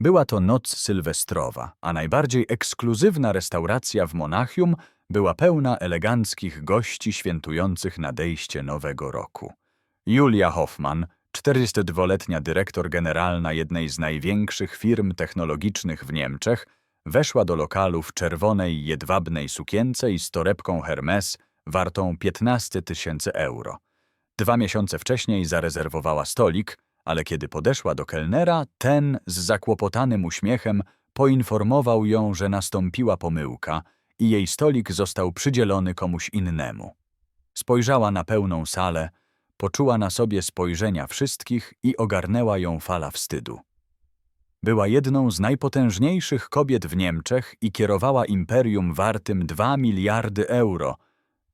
Była to noc sylwestrowa, a najbardziej ekskluzywna restauracja w Monachium była pełna eleganckich gości świętujących nadejście nowego roku. Julia Hoffman, 42-letnia dyrektor generalna jednej z największych firm technologicznych w Niemczech, weszła do lokalu w czerwonej, jedwabnej sukience i z torebką Hermes wartą 15 tysięcy euro. Dwa miesiące wcześniej zarezerwowała stolik, ale kiedy podeszła do kelnera, ten z zakłopotanym uśmiechem poinformował ją, że nastąpiła pomyłka i jej stolik został przydzielony komuś innemu. Spojrzała na pełną salę, poczuła na sobie spojrzenia wszystkich i ogarnęła ją fala wstydu. Była jedną z najpotężniejszych kobiet w Niemczech i kierowała imperium wartym 2 miliardy euro,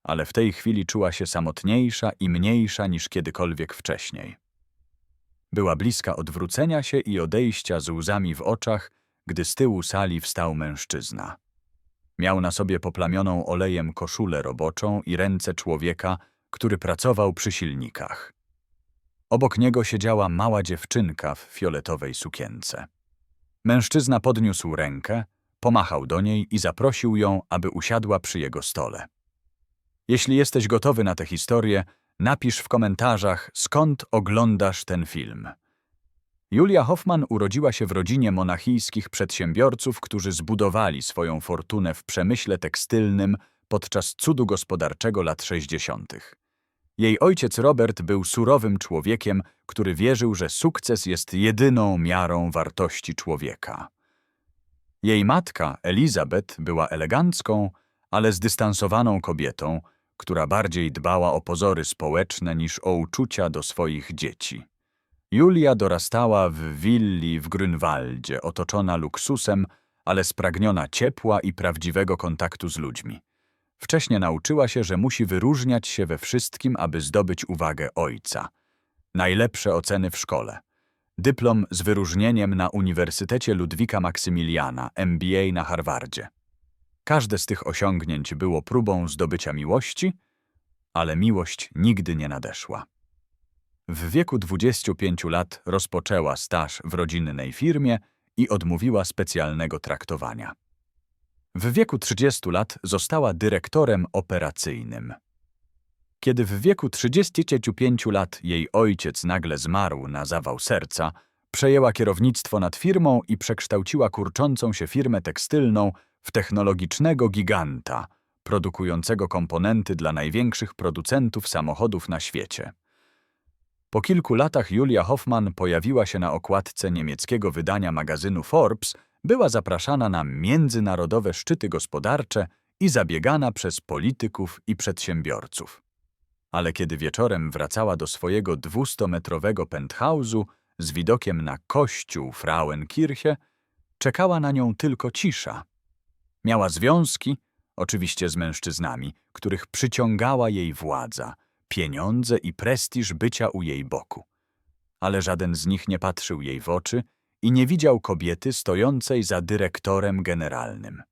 ale w tej chwili czuła się samotniejsza i mniejsza niż kiedykolwiek wcześniej. Była bliska odwrócenia się i odejścia z łzami w oczach, gdy z tyłu sali wstał mężczyzna. Miał na sobie poplamioną olejem koszulę roboczą i ręce człowieka, który pracował przy silnikach. Obok niego siedziała mała dziewczynka w fioletowej sukience. Mężczyzna podniósł rękę, pomachał do niej i zaprosił ją, aby usiadła przy jego stole. Jeśli jesteś gotowy na tę historię, napisz w komentarzach, skąd oglądasz ten film. Julia Hoffman urodziła się w rodzinie monachijskich przedsiębiorców, którzy zbudowali swoją fortunę w przemyśle tekstylnym podczas cudu gospodarczego lat 60. Jej ojciec Robert był surowym człowiekiem, który wierzył, że sukces jest jedyną miarą wartości człowieka. Jej matka, Elizabeth, była elegancką, ale zdystansowaną kobietą, która bardziej dbała o pozory społeczne niż o uczucia do swoich dzieci. Julia dorastała w willi w Grünwaldzie, otoczona luksusem, ale spragniona ciepła i prawdziwego kontaktu z ludźmi. Wcześnie nauczyła się, że musi wyróżniać się we wszystkim, aby zdobyć uwagę ojca. Najlepsze oceny w szkole. Dyplom z wyróżnieniem na Uniwersytecie Ludwika Maksymiliana, MBA na Harvardzie. Każde z tych osiągnięć było próbą zdobycia miłości, ale miłość nigdy nie nadeszła. W wieku 25 lat rozpoczęła staż w rodzinnej firmie i odmówiła specjalnego traktowania. W wieku 30 lat została dyrektorem operacyjnym. Kiedy w wieku 35 lat jej ojciec nagle zmarł na zawał serca, przejęła kierownictwo nad firmą i przekształciła kurczącą się firmę tekstylną w technologicznego giganta, produkującego komponenty dla największych producentów samochodów na świecie. Po kilku latach Julia Hoffman pojawiła się na okładce niemieckiego wydania magazynu Forbes, była zapraszana na międzynarodowe szczyty gospodarcze i zabiegana przez polityków i przedsiębiorców. Ale kiedy wieczorem wracała do swojego 200-metrowego penthouse'u z widokiem na kościół Frauenkirche, czekała na nią tylko cisza. Miała związki, oczywiście z mężczyznami, których przyciągała jej władza, pieniądze i prestiż bycia u jej boku. Ale żaden z nich nie patrzył jej w oczy i nie widział kobiety stojącej za dyrektorem generalnym.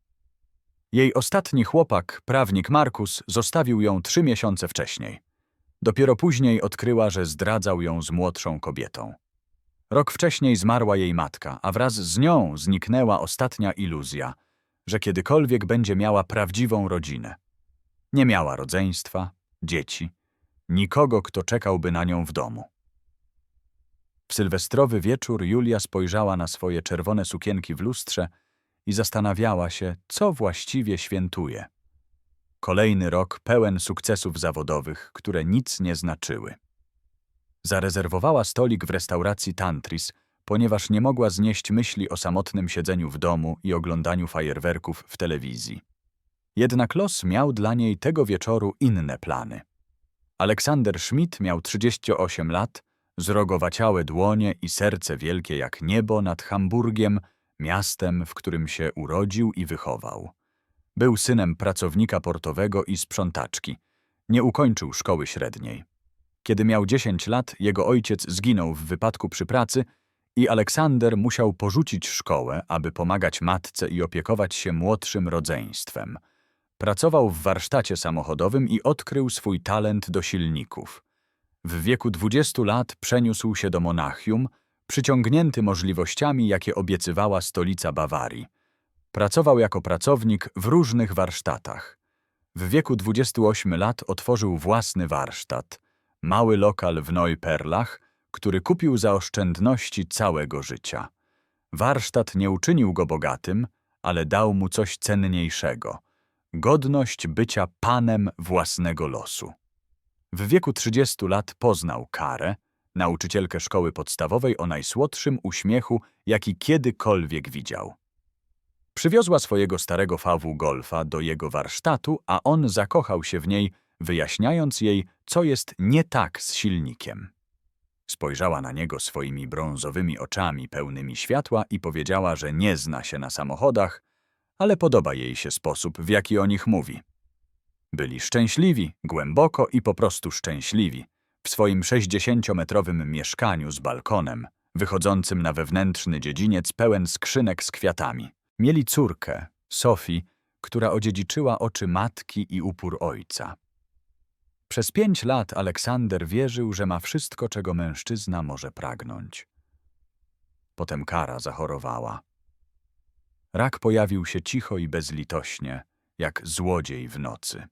Jej ostatni chłopak, prawnik Markus, zostawił ją trzy miesiące wcześniej. Dopiero później odkryła, że zdradzał ją z młodszą kobietą. Rok wcześniej zmarła jej matka, a wraz z nią zniknęła ostatnia iluzja, że kiedykolwiek będzie miała prawdziwą rodzinę. Nie miała rodzeństwa, dzieci, nikogo, kto czekałby na nią w domu. W sylwestrowy wieczór Julia spojrzała na swoje czerwone sukienki w lustrze i zastanawiała się, co właściwie świętuje. Kolejny rok pełen sukcesów zawodowych, które nic nie znaczyły. Zarezerwowała stolik w restauracji Tantris, ponieważ nie mogła znieść myśli o samotnym siedzeniu w domu i oglądaniu fajerwerków w telewizji. Jednak los miał dla niej tego wieczoru inne plany. Aleksander Schmidt miał 38 lat, zrogowaciałe dłonie i serce wielkie jak niebo nad Hamburgiem, miastem, w którym się urodził i wychował. Był synem pracownika portowego i sprzątaczki. Nie ukończył szkoły średniej. Kiedy miał 10 lat, jego ojciec zginął w wypadku przy pracy i Aleksander musiał porzucić szkołę, aby pomagać matce i opiekować się młodszym rodzeństwem. Pracował w warsztacie samochodowym i odkrył swój talent do silników. W wieku 20 lat przeniósł się do Monachium, przyciągnięty możliwościami, jakie obiecywała stolica Bawarii. Pracował jako pracownik w różnych warsztatach. W wieku 28 lat otworzył własny warsztat, mały lokal w Neuperlach, który kupił za oszczędności całego życia. Warsztat nie uczynił go bogatym, ale dał mu coś cenniejszego godność bycia panem własnego losu. W wieku 30 lat poznał Karę, nauczycielkę szkoły podstawowej o najsłodszym uśmiechu, jaki kiedykolwiek widział. Przywiozła swojego starego fawu golfa do jego warsztatu, a on zakochał się w niej, wyjaśniając jej, co jest nie tak z silnikiem. Spojrzała na niego swoimi brązowymi oczami pełnymi światła i powiedziała, że nie zna się na samochodach, ale podoba jej się sposób, w jaki o nich mówi. Byli szczęśliwi, głęboko i po prostu szczęśliwi, w swoim 60-metrowym mieszkaniu z balkonem, wychodzącym na wewnętrzny dziedziniec pełen skrzynek z kwiatami. Mieli córkę, Sophie, która odziedziczyła oczy matki i upór ojca. Przez pięć lat Aleksander wierzył, że ma wszystko, czego mężczyzna może pragnąć. Potem Kara zachorowała. Rak pojawił się cicho i bezlitośnie, jak złodziej w nocy.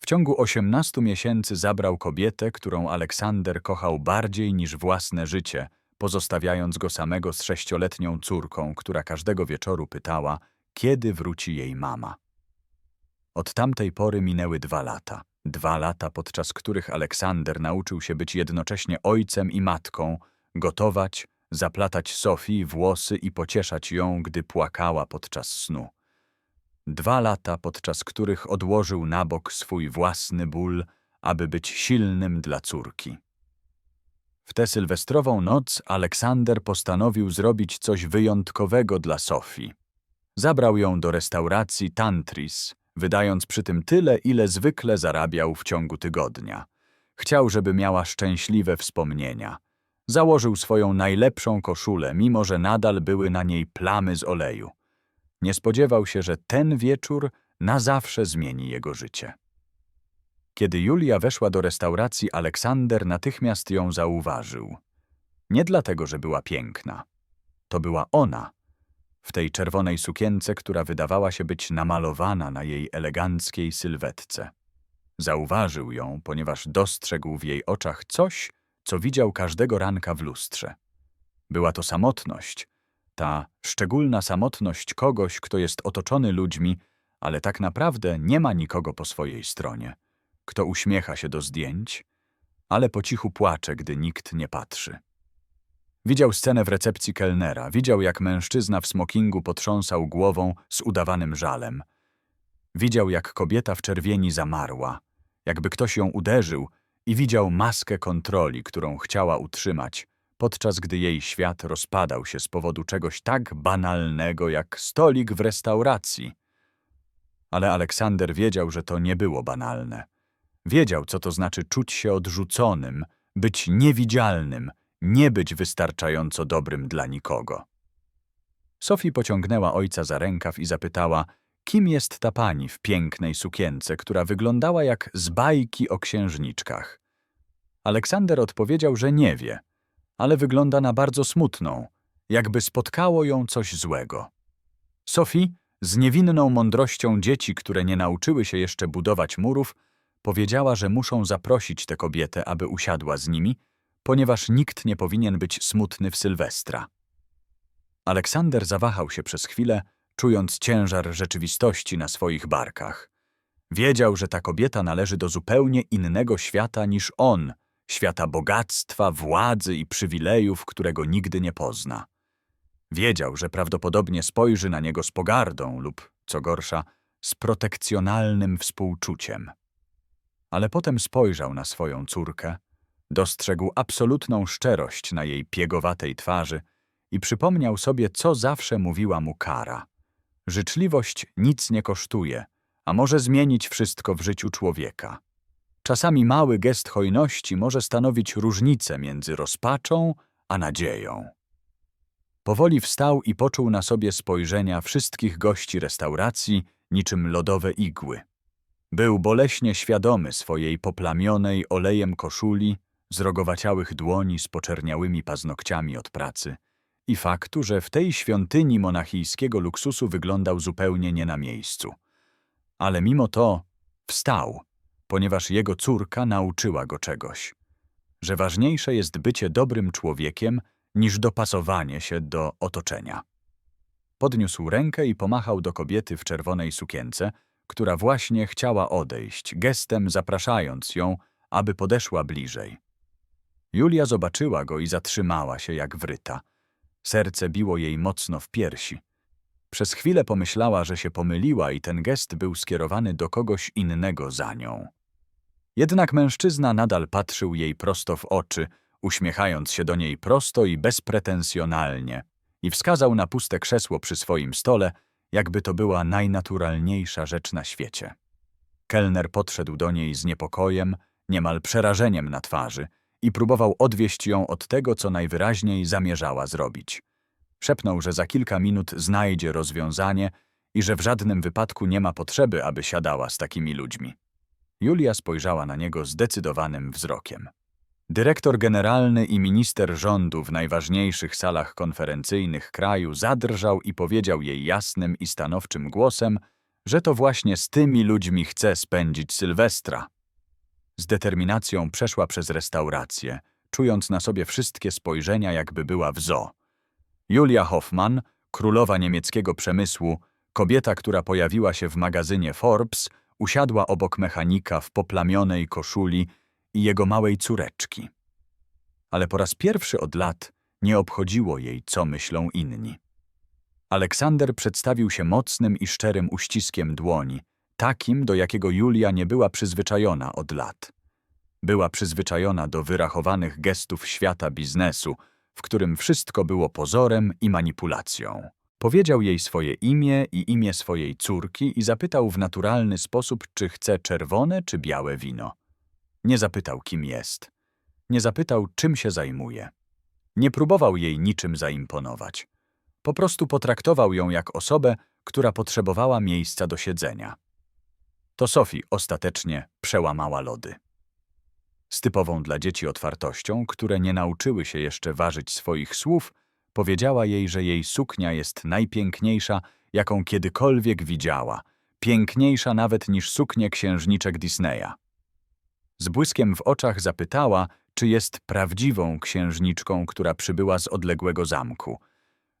W ciągu osiemnastu miesięcy zabrał kobietę, którą Aleksander kochał bardziej niż własne życie, pozostawiając go samego z sześcioletnią córką, która każdego wieczoru pytała, kiedy wróci jej mama. Od tamtej pory minęły dwa lata. Dwa lata, podczas których Aleksander nauczył się być jednocześnie ojcem i matką, gotować, zaplatać Sofii włosy i pocieszać ją, gdy płakała podczas snu. Dwa lata, podczas których odłożył na bok swój własny ból, aby być silnym dla córki. W tę sylwestrową noc Aleksander postanowił zrobić coś wyjątkowego dla Sofii. Zabrał ją do restauracji Tantris, wydając przy tym tyle, ile zwykle zarabiał w ciągu tygodnia. Chciał, żeby miała szczęśliwe wspomnienia – Założył swoją najlepszą koszulę, mimo że nadal były na niej plamy z oleju. Nie spodziewał się, że ten wieczór na zawsze zmieni jego życie. Kiedy Julia weszła do restauracji, Aleksander natychmiast ją zauważył. Nie dlatego, że była piękna. To była ona, w tej czerwonej sukience, która wydawała się być namalowana na jej eleganckiej sylwetce. Zauważył ją, ponieważ dostrzegł w jej oczach coś, co widział każdego ranka w lustrze. Była to samotność, ta szczególna samotność kogoś, kto jest otoczony ludźmi, ale tak naprawdę nie ma nikogo po swojej stronie, kto uśmiecha się do zdjęć, ale po cichu płacze, gdy nikt nie patrzy. Widział scenę w recepcji kelnera, widział jak mężczyzna w smokingu potrząsał głową z udawanym żalem. Widział jak kobieta w czerwieni zamarła, jakby ktoś ją uderzył i widział maskę kontroli, którą chciała utrzymać, podczas gdy jej świat rozpadał się z powodu czegoś tak banalnego jak stolik w restauracji. Ale Aleksander wiedział, że to nie było banalne. Wiedział, co to znaczy czuć się odrzuconym, być niewidzialnym, nie być wystarczająco dobrym dla nikogo. Sophie pociągnęła ojca za rękaw i zapytała, kim jest ta pani w pięknej sukience, która wyglądała jak z bajki o księżniczkach. Aleksander odpowiedział, że nie wie, ale wygląda na bardzo smutną, jakby spotkało ją coś złego. Sophie, z niewinną mądrością dzieci, które nie nauczyły się jeszcze budować murów, powiedziała, że muszą zaprosić tę kobietę, aby usiadła z nimi, ponieważ nikt nie powinien być smutny w Sylwestra. Aleksander zawahał się przez chwilę, czując ciężar rzeczywistości na swoich barkach. Wiedział, że ta kobieta należy do zupełnie innego świata niż on, świata bogactwa, władzy i przywilejów, którego nigdy nie pozna. Wiedział, że prawdopodobnie spojrzy na niego z pogardą lub, co gorsza, z protekcjonalnym współczuciem. Ale potem spojrzał na swoją córkę, dostrzegł absolutną szczerość na jej piegowatej twarzy i przypomniał sobie, co zawsze mówiła mu Kara. Życzliwość nic nie kosztuje, a może zmienić wszystko w życiu człowieka. Czasami mały gest hojności może stanowić różnicę między rozpaczą a nadzieją. Powoli wstał i poczuł na sobie spojrzenia wszystkich gości restauracji niczym lodowe igły. Był boleśnie świadomy swojej poplamionej olejem koszuli, zrogowaciałych dłoni z poczerniałymi paznokciami od pracy i faktu, że w tej świątyni monachijskiego luksusu wyglądał zupełnie nie na miejscu. Ale mimo to wstał, ponieważ jego córka nauczyła go czegoś, że ważniejsze jest bycie dobrym człowiekiem niż dopasowanie się do otoczenia. Podniósł rękę i pomachał do kobiety w czerwonej sukience, która właśnie chciała odejść, gestem zapraszając ją, aby podeszła bliżej. Julia zobaczyła go i zatrzymała się jak wryta. Serce biło jej mocno w piersi. Przez chwilę pomyślała, że się pomyliła i ten gest był skierowany do kogoś innego za nią. Jednak mężczyzna nadal patrzył jej prosto w oczy, uśmiechając się do niej prosto i bezpretensjonalnie, i wskazał na puste krzesło przy swoim stole, jakby to była najnaturalniejsza rzecz na świecie. Kelner podszedł do niej z niepokojem, niemal przerażeniem na twarzy i próbował odwieść ją od tego, co najwyraźniej zamierzała zrobić. Szepnął, że za kilka minut znajdzie rozwiązanie i że w żadnym wypadku nie ma potrzeby, aby siadała z takimi ludźmi. Julia spojrzała na niego zdecydowanym wzrokiem. Dyrektor generalny i minister rządu w najważniejszych salach konferencyjnych kraju zadrżał i powiedział jej jasnym i stanowczym głosem, że to właśnie z tymi ludźmi chce spędzić Sylwestra. Z determinacją przeszła przez restaurację, czując na sobie wszystkie spojrzenia, jakby była w zoo. Julia Hoffman, królowa niemieckiego przemysłu, kobieta, która pojawiła się w magazynie Forbes, usiadła obok mechanika w poplamionej koszuli i jego małej córeczki. Ale po raz pierwszy od lat nie obchodziło jej, co myślą inni. Aleksander przedstawił się mocnym i szczerym uściskiem dłoni, takim, do jakiego Julia nie była przyzwyczajona od lat. Była przyzwyczajona do wyrachowanych gestów świata biznesu, w którym wszystko było pozorem i manipulacją. Powiedział jej swoje imię i imię swojej córki i zapytał w naturalny sposób, czy chce czerwone czy białe wino. Nie zapytał, kim jest. Nie zapytał, czym się zajmuje. Nie próbował jej niczym zaimponować. Po prostu potraktował ją jak osobę, która potrzebowała miejsca do siedzenia. To Sophie ostatecznie przełamała lody. Z typową dla dzieci otwartością, które nie nauczyły się jeszcze ważyć swoich słów, powiedziała jej, że jej suknia jest najpiękniejsza, jaką kiedykolwiek widziała, piękniejsza nawet niż suknie księżniczek Disneya. Z błyskiem w oczach zapytała, czy jest prawdziwą księżniczką, która przybyła z odległego zamku.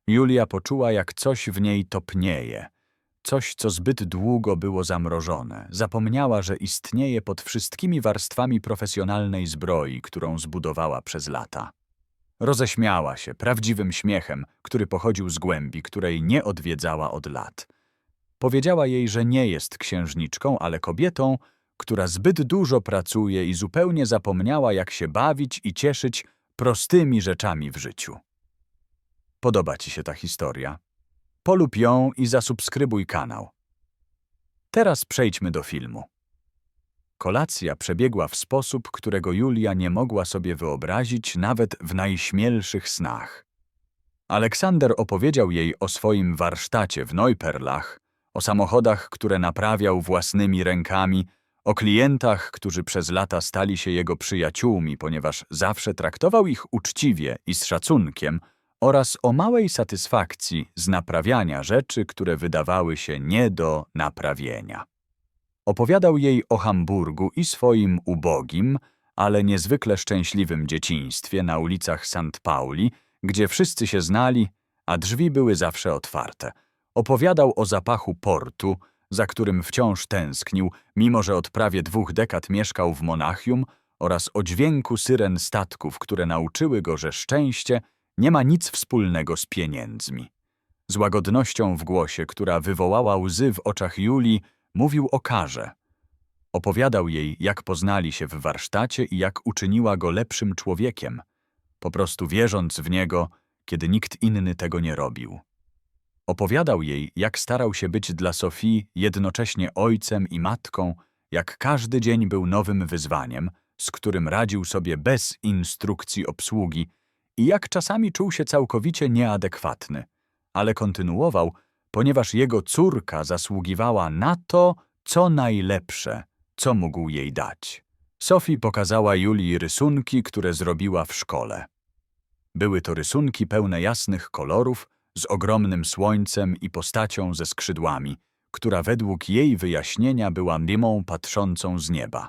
Julia poczuła, jak coś w niej topnieje. Coś, co zbyt długo było zamrożone. Zapomniała, że istnieje pod wszystkimi warstwami profesjonalnej zbroi, którą zbudowała przez lata. Roześmiała się prawdziwym śmiechem, który pochodził z głębi, której nie odwiedzała od lat. Powiedziała jej, że nie jest księżniczką, ale kobietą, która zbyt dużo pracuje i zupełnie zapomniała, jak się bawić i cieszyć prostymi rzeczami w życiu. Podoba Ci się ta historia? Polub ją i zasubskrybuj kanał. Teraz przejdźmy do filmu. Kolacja przebiegła w sposób, którego Julia nie mogła sobie wyobrazić nawet w najśmielszych snach. Aleksander opowiedział jej o swoim warsztacie w Neuperlach, o samochodach, które naprawiał własnymi rękami, o klientach, którzy przez lata stali się jego przyjaciółmi, ponieważ zawsze traktował ich uczciwie i z szacunkiem, oraz o małej satysfakcji z naprawiania rzeczy, które wydawały się nie do naprawienia. Opowiadał jej o Hamburgu i swoim ubogim, ale niezwykle szczęśliwym dzieciństwie na ulicach St. Pauli, gdzie wszyscy się znali, a drzwi były zawsze otwarte. Opowiadał o zapachu portu, za którym wciąż tęsknił, mimo że od prawie dwóch dekad mieszkał w Monachium, oraz o dźwięku syren statków, które nauczyły go, że szczęście nie ma nic wspólnego z pieniędzmi. Z łagodnością w głosie, która wywołała łzy w oczach Julii, mówił o karze. Opowiadał jej, jak poznali się w warsztacie i jak uczyniła go lepszym człowiekiem, po prostu wierząc w niego, kiedy nikt inny tego nie robił. Opowiadał jej, jak starał się być dla Sofii jednocześnie ojcem i matką, jak każdy dzień był nowym wyzwaniem, z którym radził sobie bez instrukcji obsługi i jak czasami czuł się całkowicie nieadekwatny, ale kontynuował, ponieważ jego córka zasługiwała na to, co najlepsze, co mógł jej dać. Sophie pokazała Julii rysunki, które zrobiła w szkole. Były to rysunki pełne jasnych kolorów, z ogromnym słońcem i postacią ze skrzydłami, która według jej wyjaśnienia była mimą patrzącą z nieba.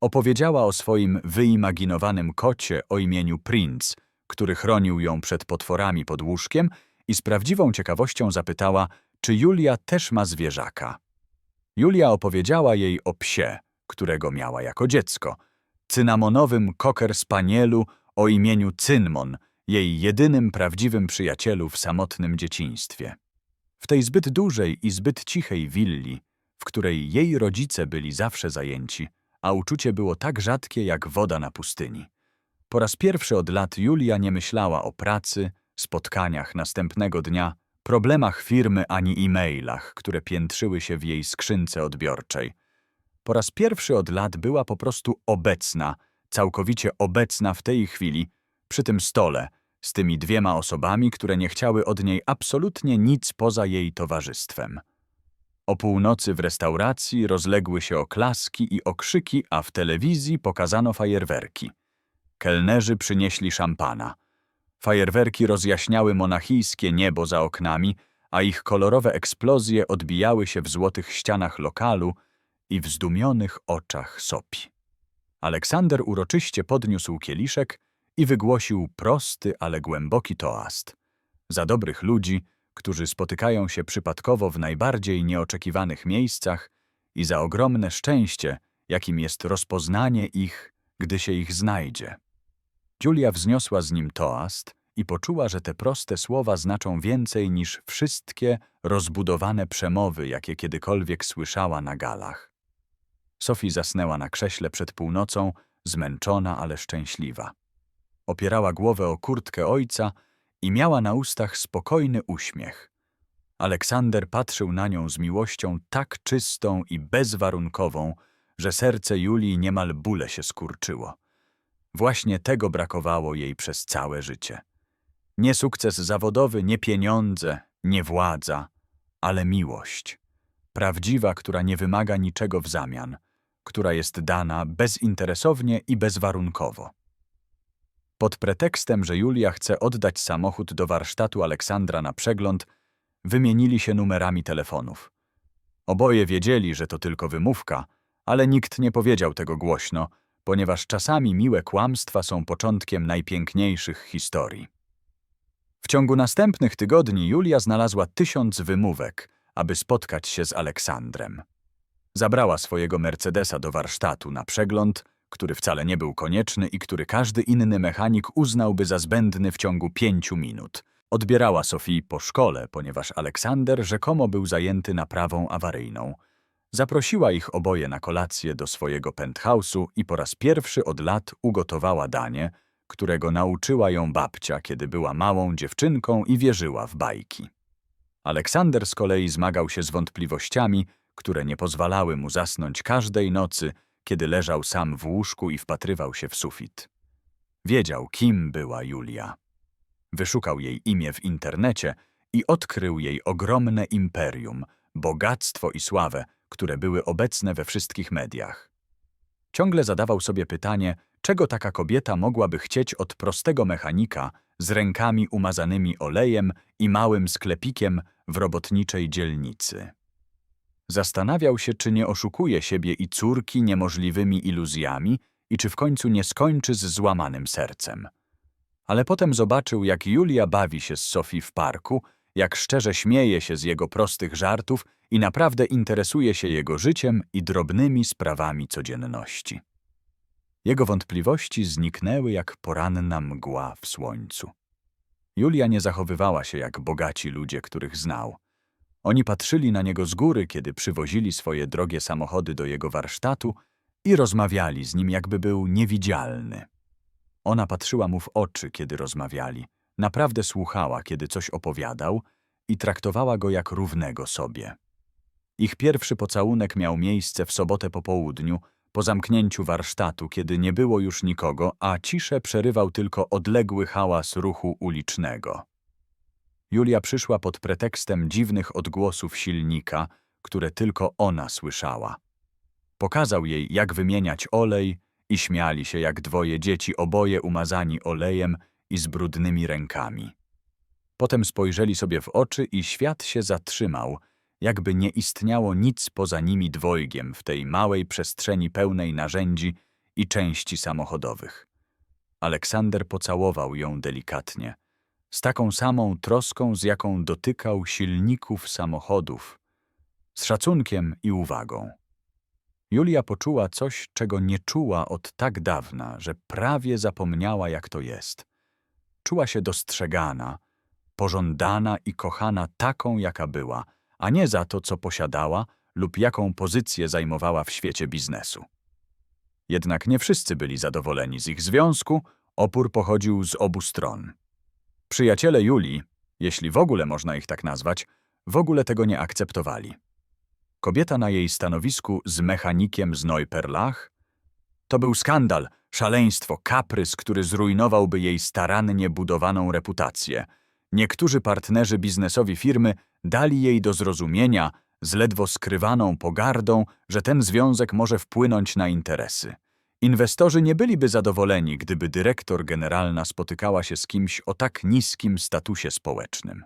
Opowiedziała o swoim wyimaginowanym kocie o imieniu Prince, który chronił ją przed potworami pod łóżkiem i z prawdziwą ciekawością zapytała, czy Julia też ma zwierzaka. Julia opowiedziała jej o psie, którego miała jako dziecko, cynamonowym cocker spanielu o imieniu Cynmon, jej jedynym prawdziwym przyjacielu w samotnym dzieciństwie. W tej zbyt dużej i zbyt cichej willi, w której jej rodzice byli zawsze zajęci, a uczucie było tak rzadkie jak woda na pustyni. Po raz pierwszy od lat Julia nie myślała o pracy, spotkaniach następnego dnia, problemach firmy ani e-mailach, które piętrzyły się w jej skrzynce odbiorczej. Po raz pierwszy od lat była po prostu obecna, całkowicie obecna w tej chwili, przy tym stole, z tymi dwiema osobami, które nie chciały od niej absolutnie nic poza jej towarzystwem. O północy w restauracji rozległy się oklaski i okrzyki, a w telewizji pokazano fajerwerki. Kelnerzy przynieśli szampana. Fajerwerki rozjaśniały monachijskie niebo za oknami, a ich kolorowe eksplozje odbijały się w złotych ścianach lokalu i w zdumionych oczach Sopi. Aleksander uroczyście podniósł kieliszek i wygłosił prosty, ale głęboki toast. Za dobrych ludzi, którzy spotykają się przypadkowo w najbardziej nieoczekiwanych miejscach i za ogromne szczęście, jakim jest rozpoznanie ich, gdy się ich znajdzie. Julia wzniosła z nim toast i poczuła, że te proste słowa znaczą więcej niż wszystkie rozbudowane przemowy, jakie kiedykolwiek słyszała na galach. Sophie zasnęła na krześle przed północą, zmęczona, ale szczęśliwa. Opierała głowę o kurtkę ojca i miała na ustach spokojny uśmiech. Aleksander patrzył na nią z miłością tak czystą i bezwarunkową, że serce Julii niemal bóle się skurczyło. Właśnie tego brakowało jej przez całe życie. Nie sukces zawodowy, nie pieniądze, nie władza, ale miłość. Prawdziwa, która nie wymaga niczego w zamian, która jest dana bezinteresownie i bezwarunkowo. Pod pretekstem, że Julia chce oddać samochód do warsztatu Aleksandra na przegląd, wymienili się numerami telefonów. Oboje wiedzieli, że to tylko wymówka, ale nikt nie powiedział tego głośno, ponieważ czasami miłe kłamstwa są początkiem najpiękniejszych historii. W ciągu następnych tygodni Julia znalazła tysiąc wymówek, aby spotkać się z Aleksandrem. Zabrała swojego Mercedesa do warsztatu na przegląd, który wcale nie był konieczny i który każdy inny mechanik uznałby za zbędny w ciągu pięciu minut. Odbierała Sofii po szkole, ponieważ Aleksander rzekomo był zajęty naprawą awaryjną. Zaprosiła ich oboje na kolację do swojego penthouse'u i po raz pierwszy od lat ugotowała danie, którego nauczyła ją babcia, kiedy była małą dziewczynką i wierzyła w bajki. Aleksander z kolei zmagał się z wątpliwościami, które nie pozwalały mu zasnąć każdej nocy, kiedy leżał sam w łóżku i wpatrywał się w sufit. Wiedział, kim była Julia. Wyszukał jej imię w internecie i odkrył jej ogromne imperium, bogactwo i sławę, które były obecne we wszystkich mediach. Ciągle zadawał sobie pytanie, czego taka kobieta mogłaby chcieć od prostego mechanika z rękami umazanymi olejem i małym sklepikiem w robotniczej dzielnicy. Zastanawiał się, czy nie oszukuje siebie i córki niemożliwymi iluzjami i czy w końcu nie skończy z złamanym sercem. Ale potem zobaczył, jak Julia bawi się z Sofii w parku, jak szczerze śmieje się z jego prostych żartów i naprawdę interesuje się jego życiem i drobnymi sprawami codzienności. Jego wątpliwości zniknęły jak poranna mgła w słońcu. Julia nie zachowywała się jak bogaci ludzie, których znał. Oni patrzyli na niego z góry, kiedy przywozili swoje drogie samochody do jego warsztatu i rozmawiali z nim, jakby był niewidzialny. Ona patrzyła mu w oczy, kiedy rozmawiali, naprawdę słuchała, kiedy coś opowiadał i traktowała go jak równego sobie. Ich pierwszy pocałunek miał miejsce w sobotę po południu, po zamknięciu warsztatu, kiedy nie było już nikogo, a ciszę przerywał tylko odległy hałas ruchu ulicznego. Julia przyszła pod pretekstem dziwnych odgłosów silnika, które tylko ona słyszała. Pokazał jej, jak wymieniać olej i śmiali się jak dwoje dzieci, oboje umazani olejem i z brudnymi rękami. Potem spojrzeli sobie w oczy i świat się zatrzymał, jakby nie istniało nic poza nimi dwojgiem w tej małej przestrzeni pełnej narzędzi i części samochodowych. Aleksander pocałował ją delikatnie, z taką samą troską, z jaką dotykał silników samochodów, z szacunkiem i uwagą. Julia poczuła coś, czego nie czuła od tak dawna, że prawie zapomniała, jak to jest. Czuła się dostrzegana, pożądana i kochana taką, jaka była, a nie za to, co posiadała lub jaką pozycję zajmowała w świecie biznesu. Jednak nie wszyscy byli zadowoleni z ich związku, opór pochodził z obu stron. Przyjaciele Julii, jeśli w ogóle można ich tak nazwać, w ogóle tego nie akceptowali. Kobieta na jej stanowisku z mechanikiem z Neuperlach? To był skandal, szaleństwo, kaprys, który zrujnowałby jej starannie budowaną reputację. Niektórzy partnerzy biznesowi firmy dali jej do zrozumienia, z ledwo skrywaną pogardą, że ten związek może wpłynąć na interesy. Inwestorzy nie byliby zadowoleni, gdyby dyrektor generalna spotykała się z kimś o tak niskim statusie społecznym.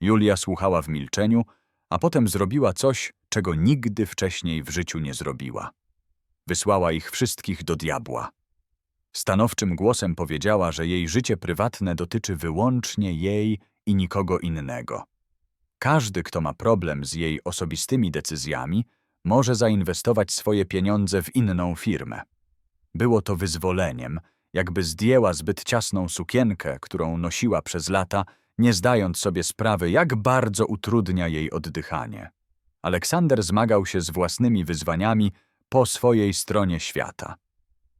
Julia słuchała w milczeniu, a potem zrobiła coś, czego nigdy wcześniej w życiu nie zrobiła. Wysłała ich wszystkich do diabła. Stanowczym głosem powiedziała, że jej życie prywatne dotyczy wyłącznie jej i nikogo innego. Każdy, kto ma problem z jej osobistymi decyzjami, może zainwestować swoje pieniądze w inną firmę. Było to wyzwoleniem, jakby zdjęła zbyt ciasną sukienkę, którą nosiła przez lata, nie zdając sobie sprawy, jak bardzo utrudnia jej oddychanie. Aleksander zmagał się z własnymi wyzwaniami po swojej stronie świata.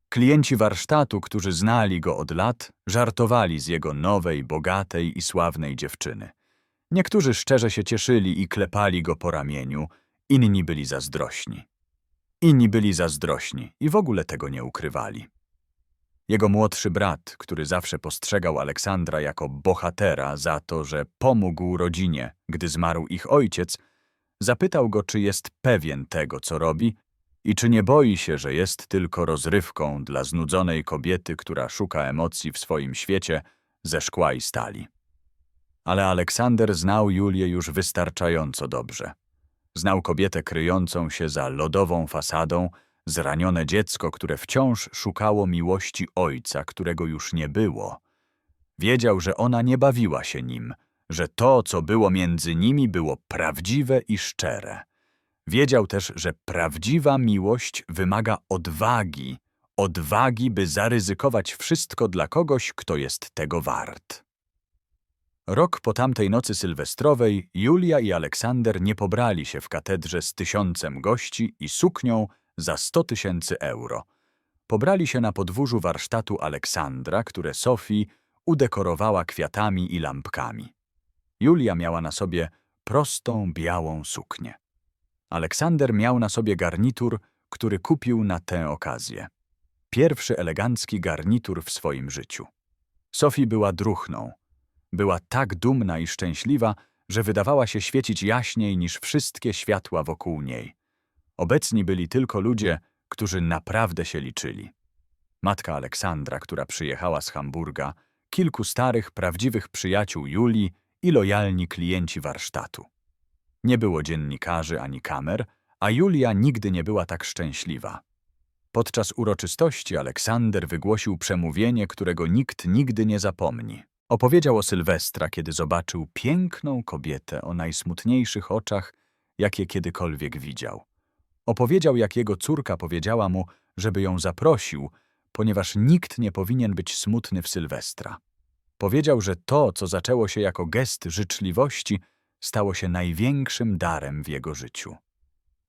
Klienci warsztatu, którzy znali go od lat, żartowali z jego nowej, bogatej i sławnej dziewczyny. Niektórzy szczerze się cieszyli i klepali go po ramieniu, inni byli zazdrośni. Inni byli zazdrośni i w ogóle tego nie ukrywali. Jego młodszy brat, który zawsze postrzegał Aleksandra jako bohatera za to, że pomógł rodzinie, gdy zmarł ich ojciec, zapytał go, czy jest pewien tego, co robi i czy nie boi się, że jest tylko rozrywką dla znudzonej kobiety, która szuka emocji w swoim świecie ze szkła i stali. Ale Aleksander znał Julię już wystarczająco dobrze. Znał kobietę kryjącą się za lodową fasadą, zranione dziecko, które wciąż szukało miłości ojca, którego już nie było. Wiedział, że ona nie bawiła się nim, że to, co było między nimi, było prawdziwe i szczere. Wiedział też, że prawdziwa miłość wymaga odwagi, odwagi, by zaryzykować wszystko dla kogoś, kto jest tego wart. Rok po tamtej nocy sylwestrowej Julia i Aleksander nie pobrali się w katedrze z tysiącem gości i suknią za sto tysięcy euro. Pobrali się na podwórzu warsztatu Aleksandra, które Sofii udekorowała kwiatami i lampkami. Julia miała na sobie prostą, białą suknię. Aleksander miał na sobie garnitur, który kupił na tę okazję. Pierwszy elegancki garnitur w swoim życiu. Sofii była druchną. Była tak dumna i szczęśliwa, że wydawała się świecić jaśniej niż wszystkie światła wokół niej. Obecni byli tylko ludzie, którzy naprawdę się liczyli. Matka Aleksandra, która przyjechała z Hamburga, kilku starych, prawdziwych przyjaciół Julii i lojalni klienci warsztatu. Nie było dziennikarzy ani kamer, a Julia nigdy nie była tak szczęśliwa. Podczas uroczystości Aleksander wygłosił przemówienie, którego nikt nigdy nie zapomni. Opowiedział o Sylwestra, kiedy zobaczył piękną kobietę o najsmutniejszych oczach, jakie kiedykolwiek widział. Opowiedział, jak jego córka powiedziała mu, żeby ją zaprosił, ponieważ nikt nie powinien być smutny w Sylwestra. Powiedział, że to, co zaczęło się jako gest życzliwości, stało się największym darem w jego życiu.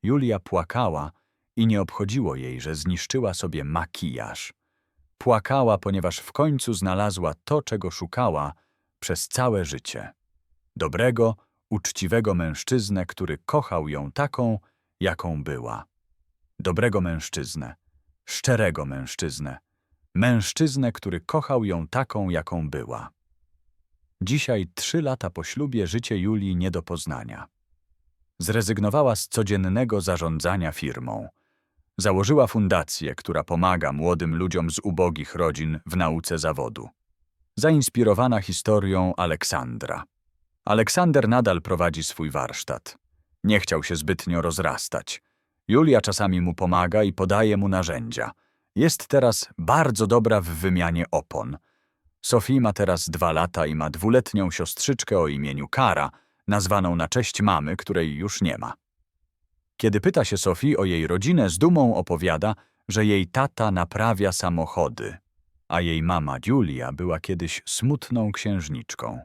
Julia płakała i nie obchodziło jej, że zniszczyła sobie makijaż. Płakała, ponieważ w końcu znalazła to, czego szukała przez całe życie. Dobrego, uczciwego mężczyznę, który kochał ją taką, jaką była. Dobrego mężczyznę, szczerego mężczyznę, mężczyznę, który kochał ją taką, jaką była. Dzisiaj, trzy lata po ślubie, życie Julii nie do poznania. Zrezygnowała z codziennego zarządzania firmą. Założyła fundację, która pomaga młodym ludziom z ubogich rodzin w nauce zawodu. Zainspirowana historią Aleksandra. Aleksander nadal prowadzi swój warsztat. Nie chciał się zbytnio rozrastać. Julia czasami mu pomaga i podaje mu narzędzia. Jest teraz bardzo dobra w wymianie opon. Sophie ma teraz dwa lata i ma dwuletnią siostrzyczkę o imieniu Kara, nazwaną na cześć mamy, której już nie ma. Kiedy pyta się Sophie o jej rodzinę, z dumą opowiada, że jej tata naprawia samochody, a jej mama Julia była kiedyś smutną księżniczką.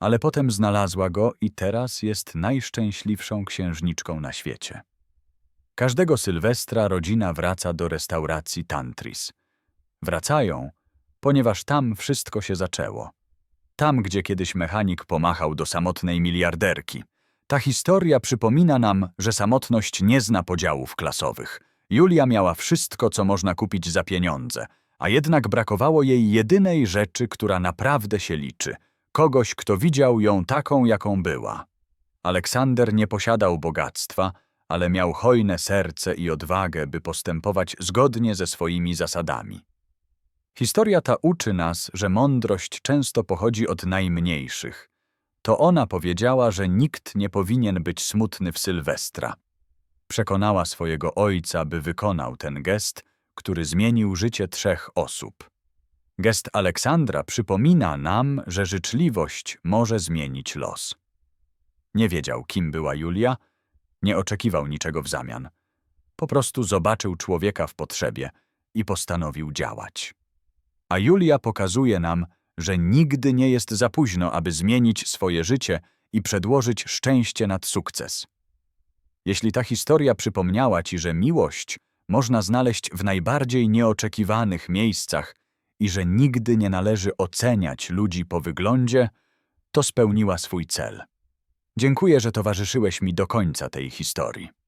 Ale potem znalazła go i teraz jest najszczęśliwszą księżniczką na świecie. Każdego Sylwestra rodzina wraca do restauracji Tantris. Wracają, ponieważ tam wszystko się zaczęło. Tam, gdzie kiedyś mechanik pomachał do samotnej miliarderki. Ta historia przypomina nam, że samotność nie zna podziałów klasowych. Julia miała wszystko, co można kupić za pieniądze, a jednak brakowało jej jedynej rzeczy, która naprawdę się liczy kogoś, kto widział ją taką, jaką była. Aleksander nie posiadał bogactwa, ale miał hojne serce i odwagę, by postępować zgodnie ze swoimi zasadami. Historia ta uczy nas, że mądrość często pochodzi od najmniejszych. To ona powiedziała, że nikt nie powinien być smutny w Sylwestra. Przekonała swojego ojca, by wykonał ten gest, który zmienił życie trzech osób. Gest Aleksandra przypomina nam, że życzliwość może zmienić los. Nie wiedział, kim była Julia, nie oczekiwał niczego w zamian. Po prostu zobaczył człowieka w potrzebie i postanowił działać. A Julia pokazuje nam, że nigdy nie jest za późno, aby zmienić swoje życie i przedłożyć szczęście nad sukces. Jeśli ta historia przypomniała ci, że miłość można znaleźć w najbardziej nieoczekiwanych miejscach i że nigdy nie należy oceniać ludzi po wyglądzie, to spełniła swój cel. Dziękuję, że towarzyszyłeś mi do końca tej historii.